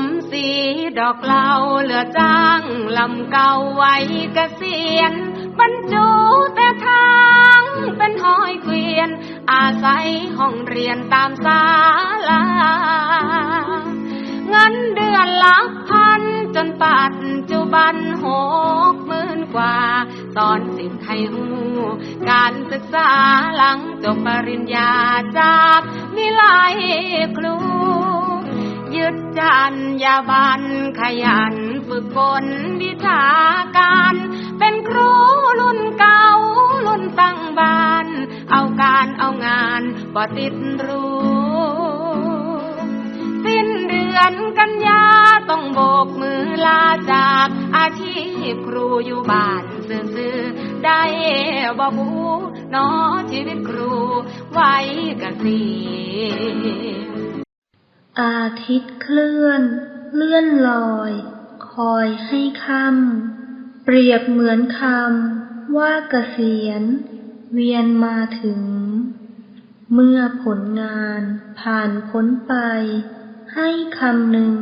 มสีดอกเหลาเหลือจ้างลำเก่าไว้เกษียณบรรจุแต่ทางเป็นหอยเกวียน อาศัยห้องเรียนตามศาลาเงินเดือนหลักพันจนปัจจุบันหกหมื่นกว่า สอนสิทธิ์ให้หูการศึกษาหลังจบปริญญาจากวิไลครู ยึดจันยาบันขยันฝึกฝนวิชาการ เป็นครูรุ่นเก่ารุ่นตั้งบ้าน เอาการเอางานบ่ติดรู้ สิ้นเดือนกันยาต้องโบกมือลาจากอาชีพครูอยู่บ้านซื่อๆได้บ่บูนอชีวิตครูไว้กษียณ อาทิตย์เคลื่อน เลื่อนลอย คอยให้ค่ำเปรียบเหมือนคำว่าเกษียณ เวียนมาถึง เมื่อผลงานผ่านพ้นไป ให้คำหนึ่ง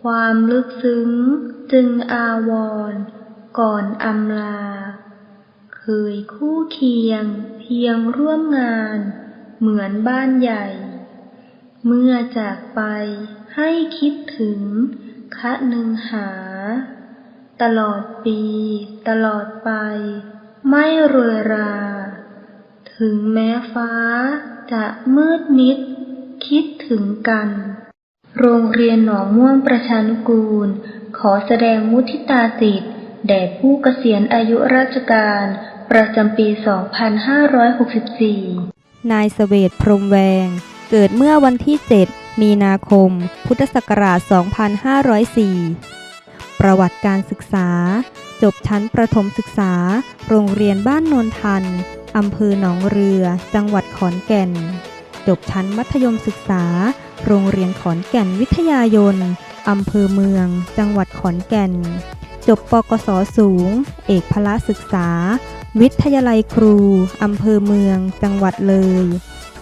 ความลึกซึ้งจึงอาวร ก่อนอำลา เคยคู่เคียงเพียงร่วมงาน เหมือนบ้านใหญ่ เมื่อจากไปให้คิดถึงคะนึงหา ตลอดปี ตลอดไป ไม่รวยรา ถึงแม้ฟ้าจะมืดมิด คิดถึงกัน โรงเรียนหนองม่วงประชานุกูล ขอแสดงมุทิตาจิตแด่ผู้เกษียณอายุราชการ ประจำปี 2564 นายเสเวตพรมแวง เกิดเมื่อวันที่ 7 มีนาคม พุทธศักราช 2504 ประวัติการศึกษา จบชั้นประถมศึกษา โรงเรียนบ้านนนทัน อำเภอหนองเรือ จังหวัดขอนแก่น จบชั้นมัธยมศึกษา โรงเรียนขอนแก่นวิทยายน อำเภอเมือง จังหวัดขอนแก่น จบปกศสูง เอกพละศึกษา วิทยาลัยครู อำเภอเมือง จังหวัดเลย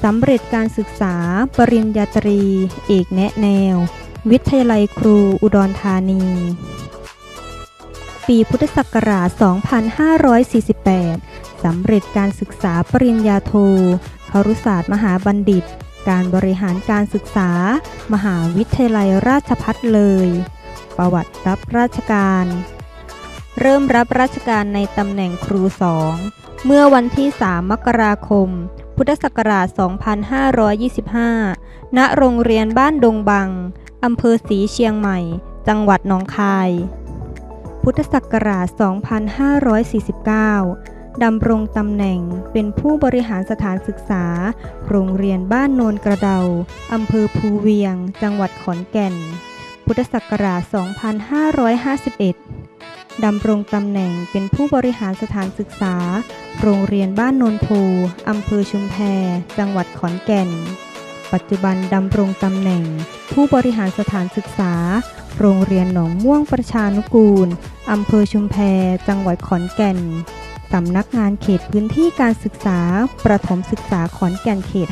สำเร็จการศึกษา ปริญญาตรี เอกแนะแนว วิทยาลัยครูอุดรธานี ปีพุทธศักราช 2548 สำเร็จการศึกษาปริญญาโทครุศาสตร์มหาบัณฑิต การบริหารการศึกษา มหาวิทยาลัยราชภัฏเลย ประวัติรับราชการ เริ่มรับราชการในตำแหน่งครูสองเมื่อวันที่ 3 มกราคม พุทธศักราช 2525 ณ โรงเรียนบ้านดงบัง อำเภอศรีเชียงใหม่ จังหวัดหนองคาย พุทธศักราช 2549 ดำรงตำแหน่งเป็นผู้บริหารสถานศึกษา โรงเรียนบ้านโนนกระเดา อำเภอภูเวียง จังหวัดขอนแก่น พุทธศักราช 2551 ดำรงตำแหน่งเป็นผู้บริหารสถานศึกษา โรงเรียนบ้านโนนโพอำเภอชุมแพ จังหวัดขอนแก่น ปัจจุบันดำรงตำแหน่ง ผู้บริหารสถานศึกษา โรงเรียนหนองม่วงประชานุกูลอำเภอชุมแพ จังหวัดขอนแก่นสำนักงานเขตพื้นที่การศึกษา ประถมศึกษาขอนแก่นเขต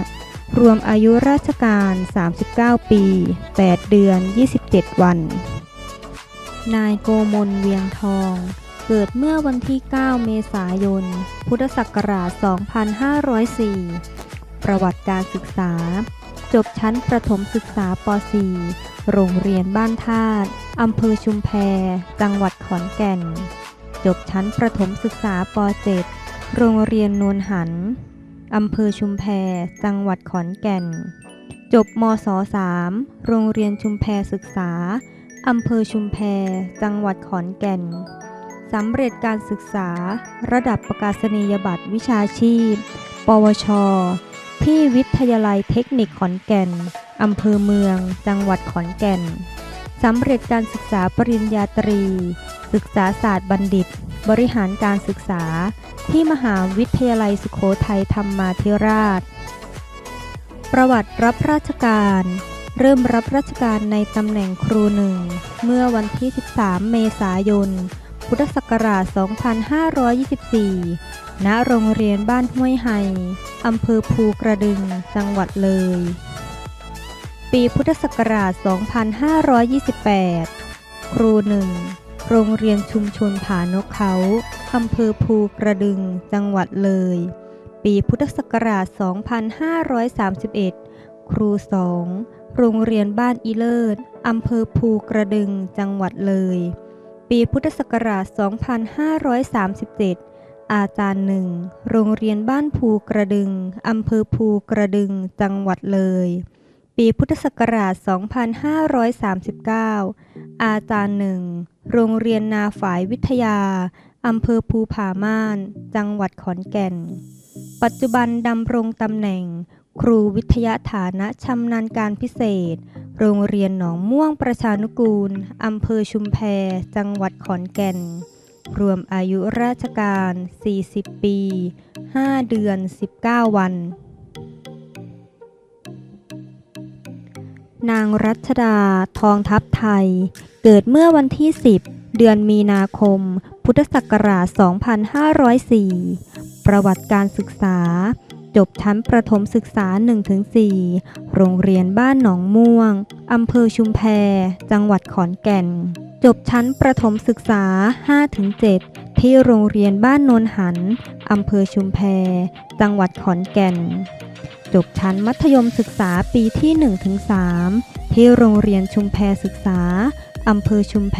5 รวมอายุราชการ 39 ปี 8 เดือน 27 วัน นายโกมลเวียงทอง เกิดเมื่อวันที่ 9 เมษายน พุทธศักราช 2504 ประวัติการศึกษา จบชั้นประถมศึกษาป .4 โรงเรียนบ้านธาตุอำเภอชุมแพ จังหวัดขอนแก่น จบชั้นประถมศึกษาป .7 โรงเรียนโนนหัน อำเภอชุมแพ จังหวัดขอนแก่น จบมศ 3 โรงเรียนชุมแพศึกษา อำเภอชุมแพ จังหวัดขอนแก่น สำเร็จการศึกษา ระดับประกาศนียบัตรวิชาชีพ ปวช ที่วิทยาลัยเทคนิคขอนแก่น อำเภอเมือง จังหวัดขอนแก่น สำเร็จการศึกษาปริญญาตรี ศึกษาศาสตร์บัณฑิต บริหารการศึกษา ที่มหาวิทยาลัยสุโขทัยธรรมาธิราช ประวัติรับราชการ เริ่มรับราชการในตำแหน่งครูหนึ่ง เมื่อวันที่ 13 เมษายน พุทธศักราช 2524 ณ โรงเรียนบ้านห้วยไฮอำเภอภูกระดึง จังหวัดเลย ปีปีพุทธศักราช 2528 ครูหนึ่ง โรงเรียนชุมชนผานกเขาอำเภอภูกระดึง จังหวัดเลย ปีพุทธศักราช 2531 ครูสองโรงเรียนบ้านอีเลิศอำเภอภูกระดึงจังหวัดเลย ปีพุทธศักราช 2537 อาจารย์หนึ่งโรงเรียนบ้านภูกระดึงอำเภอภูกระดึงจังหวัดเลย ปีพุทธศักราช 2539 อาจารย์หนึ่งโรงเรียนนาฝายวิทยาอำเภอภูผาม่าน จังหวัดขอนแก่น ปัจจุบันดำรงตำแหน่ง ครูวิทยาฐานะชำนาญการพิเศษ โรงเรียนหนองม่วงประชานุกูล อำเภอชุมแพ จังหวัดขอนแก่น รวมอายุราชการ 40 ปี 5 เดือน 19 วัน นางรัชดา ทองทัพไทย เกิดเมื่อวันที่ 10 เดือนมีนาคม พุทธศักราช 2504 ประวัติการศึกษา จบชั้นประถมศึกษา 1-4 โรงเรียนบ้านหนองม่วง อำเภอชุมแพ จังหวัดขอนแก่น จบชั้นประถมศึกษา 5-7 ที่โรงเรียนบ้านโนนหัน อำเภอชุมแพ จังหวัดขอนแก่น จบชั้นมัธยมศึกษาปีที่ 1-3 ที่โรงเรียนชุมแพศึกษา อำเภอชุมแพ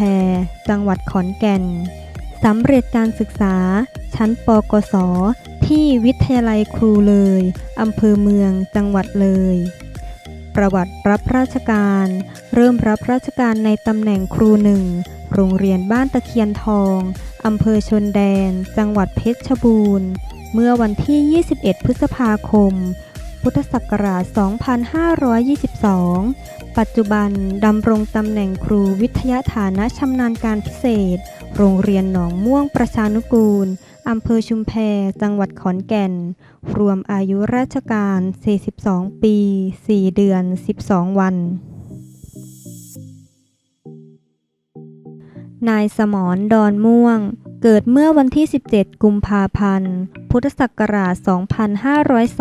จังหวัดขอนแก่นสำเร็จการศึกษา ชั้นปกศ ที่วิทยาลัยครูเลยอำเภอเมืองจังหวัดเลย ประวัติรับราชการ เริ่มรับราชการในตำแหน่งครูหนึ่งโรงเรียนบ้านตะเคียนทองอำเภอชนแดน จังหวัดเพชรบูรณ์ เมื่อวันที่ 21 พฤษภาคม พุทธศักราช 2522 ปัจจุบันดำรงตำแหน่งครูวิทยาฐานะชำนาญการพิเศษ โรงเรียนหนองม่วงประชานุกูล อำเภอชุมแพ จังหวัดขอนแก่น รวมอายุราชการ 42 ปี 4 เดือน 12 วัน นายสมรดอนม่วง เกิดเมื่อวันที่ 17 กุมภาพันธ์ พุทธศักราช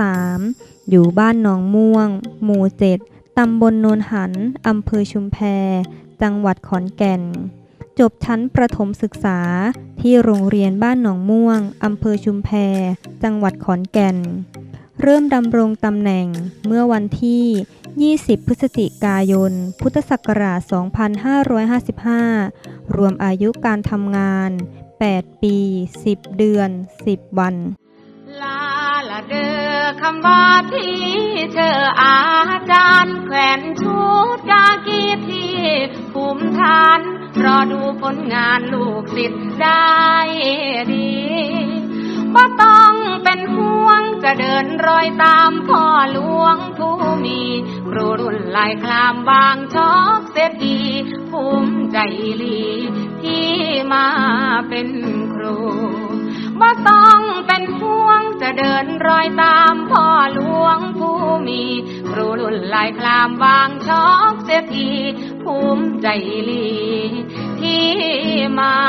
2503 อยู่บ้านหนองม่วง หมู่ 7ตำบลโนนหัน อำเภอชุมแพ จังหวัดขอนแก่น จบชั้นประถมศึกษาที่โรงเรียนบ้านหนองม่วง อำเภอชุมแพ จังหวัดขอนแก่น เริ่มดำรงตำแหน่งเมื่อวันที่ 20 พฤศจิกายน พุทธศักราช 2555 รวมอายุการทำงาน 8 ปี 10 เดือน 10 วัน ลาละเดอคำว่าที่เธออาจารย์แขวนชุดกากีที่ภูมิฐาน รอดูผลงานลูกศิษย์ได้ดีบ่ต้องเป็นห่วงจะเดินรอยตามพ่อหลวงผู้มีครูรุ่นลายคลามบางชอกเสียทีภูมิใจลีที่มาเป็นครูบ่ต้องเป็น จะเดินรอยตามพ่อหลวงผู้มีครูรุ่นลายคลามบางชอกเสียทีภูมิใจอีหลีที่มา